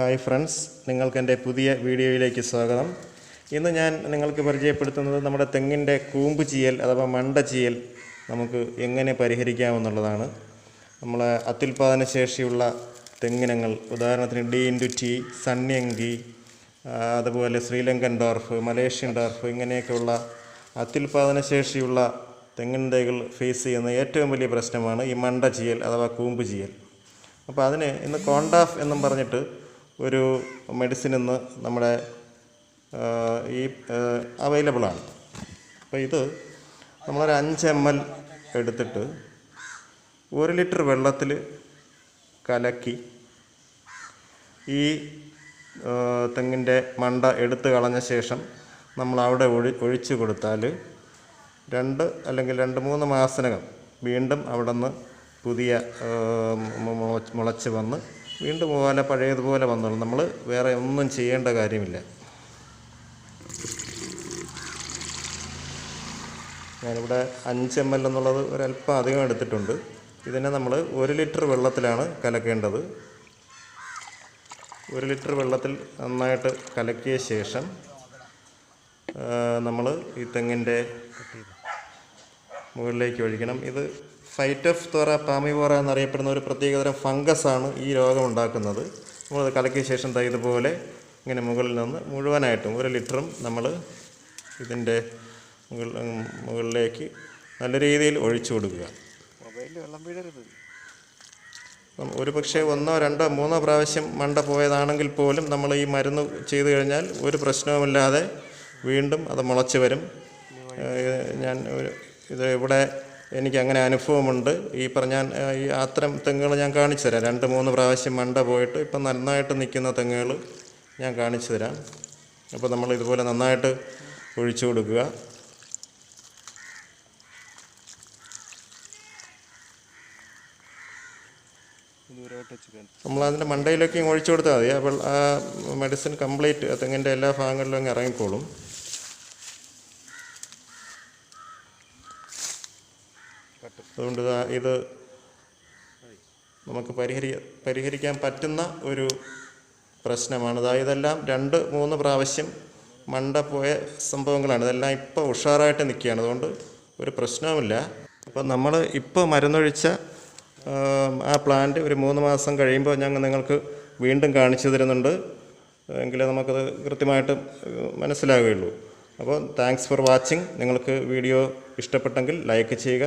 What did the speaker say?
Hi friends നിങ്ങൾക്ക് എന്റെ പുതിയ വീഡിയോയിലേക്ക് സ്വാഗതം. ഇന്ന് ഞാൻ നിങ്ങൾക്ക് പരിചയപ്പെടുത്തുന്നത് നമ്മുടെ തെങ്ങിന്റെ കൂമ്പ് ചീയൽ അഥവാ മണ്ട ചീയൽ നമുക്ക് എങ്ങനെ പരിഹരിക്കാമെന്നുള്ളതാണ്. നമ്മളെ അത്യുൽപാദന ശേഷിയുള്ള തെങ്ങിനങ്ങൾ ഉദാഹരണത്തിന് ഡി ഇന്റു ടി സണ്യങ്കി അതുപോലെ ശ്രീലങ്കൻ ഡോർഫ് മലേഷ്യൻ ഡോർഫ് ഇങ്ങനെയൊക്കെയുള്ള അത്യുൽപാദന ശേഷിയുള്ള തൈകൾ ഫേസ് ചെയ്യുന്ന ഏറ്റവും വലിയ പ്രശ്നമാണ് ഈ മണ്ട ചീയൽ അഥവാ കൂമ്പ് ചീയൽ. അപ്പോൾ അതിന് ഇന്ന് കോണ്ടാഫ് എന്നും പറഞ്ഞിട്ട് ഒരു മെഡിസിൻ ഇന്ന് നമ്മുടെ ഈ അവൈലബിളാണ് അപ്പോൾ ഇത് നമ്മളൊരു അഞ്ച് എം എൽ എടുത്തിട്ട് ഒരു ലിറ്റർ വെള്ളത്തിൽ കലക്കി ഈ തെങ്ങിന്റെ മണ്ട എടുത്ത് കളഞ്ഞ ശേഷം നമ്മൾ അവിടെ ഒഴി ഒഴിച്ചു കൊടുത്താൽ രണ്ട് അല്ലെങ്കിൽ രണ്ട് മൂന്ന് മാസത്തിനകം വീണ്ടും അവിടെ നിന്ന് പുതിയ മുളച്ച് വന്ന് വീണ്ടും പോലെ പഴയതുപോലെ വന്നോളും. നമ്മൾ വേറെ ഒന്നും ചെയ്യേണ്ട കാര്യമില്ല. ഞാനിവിടെ അഞ്ച് എം എൽ എന്നുള്ളത് ഒരല്പം അധികം എടുത്തിട്ടുണ്ട്. ഇതിനെ നമ്മൾ ഒരു ലിറ്റർ വെള്ളത്തിലാണ് കലക്കേണ്ടത്. ഒരു ലിറ്റർ വെള്ളത്തിൽ നന്നായിട്ട് കലക്കിയ ശേഷം നമ്മൾ ഈ തെങ്ങിന്റെ മുകളിലേക്ക് ഒഴിക്കണം. ഇത് ഫൈറ്റ് തോറ തോറ പാമിവോറ എന്നറിയപ്പെടുന്ന ഒരു പ്രത്യേകതരം ഫംഗസാണ് ഈ രോഗം ഉണ്ടാക്കുന്നത്. നമ്മളത് കലക്കിയ ശേഷം ദാ ഇതുപോലെ ഇങ്ങനെ മുകളിൽ നിന്ന് മുഴുവനായിട്ടും ഒരു ലിറ്ററും നമ്മൾ ഇതിന്റെ മുകളിലേക്ക് നല്ല രീതിയിൽ ഒഴിച്ചു കൊടുക്കുക. ഒരു പക്ഷേ ഒന്നോ രണ്ടോ മൂന്നോ പ്രാവശ്യം മണ്ട പോയതാണെങ്കിൽ പോലും നമ്മൾ ഈ മരുന്ന് ചെയ്തു കഴിഞ്ഞാൽ ഒരു പ്രശ്നവുമില്ലാതെ വീണ്ടും അത് മുളച്ച് വരും. ഞാൻ ഒരു ഇത് ഇവിടെ എനിക്ക് അങ്ങനെ അനുഭവമുണ്ട്. ഈ പറഞ്ഞ ഈ അത്തരം തെങ്ങുകൾ ഞാൻ കാണിച്ചു തരാം. രണ്ട് മൂന്ന് പ്രാവശ്യം മണ്ട പോയിട്ട് ഇപ്പം നന്നായിട്ട് നിൽക്കുന്ന തെങ്ങുകൾ ഞാൻ കാണിച്ചു തരാം. അപ്പോൾ നമ്മൾ ഇതുപോലെ നന്നായിട്ട് ഒഴിച്ചു കൊടുക്കുക. നമ്മൾ അതിന്റെ മണ്ടയിലേക്ക് ഒഴിച്ചു കൊടുത്താൽ മതി. അപ്പോൾ ആ മെഡിസിൻ കംപ്ലീറ്റ് തെങ്ങിന്റെ എല്ലാ ഭാഗങ്ങളിലും ഇറങ്ങിക്കോളും. അതുകൊണ്ട് ഇതാ നമുക്ക് പരിഹരി പരിഹരിക്കാൻ പറ്റുന്ന ഒരു പ്രശ്നമാണ്. അതായത് ഇതെല്ലാം രണ്ട് മൂന്ന് പ്രാവശ്യം മണ്ട പോയ സംഭവങ്ങളാണ്. ഇതെല്ലാം ഇപ്പോൾ ഉഷാറായിട്ട് നിൽക്കുകയാണ്. അതുകൊണ്ട് ഒരു പ്രശ്നവുമില്ല. അപ്പോൾ നമ്മൾ ഇപ്പോൾ മരുന്നൊഴിച്ച ആ പ്ലാന്റ് ഒരു മൂന്ന് മാസം കഴിയുമ്പോൾ ഞങ്ങൾ നിങ്ങൾക്ക് വീണ്ടും കാണിച്ചു തരുന്നുണ്ട്. എങ്കിലേ നമുക്കത് കൃത്യമായിട്ട് മനസ്സിലാവുകയുള്ളൂ. അപ്പോൾ താങ്ക്സ് ഫോർ വാച്ചിങ് നിങ്ങൾക്ക് വീഡിയോ ഇഷ്ടപ്പെട്ടെങ്കിൽ ലൈക്ക് ചെയ്യുക.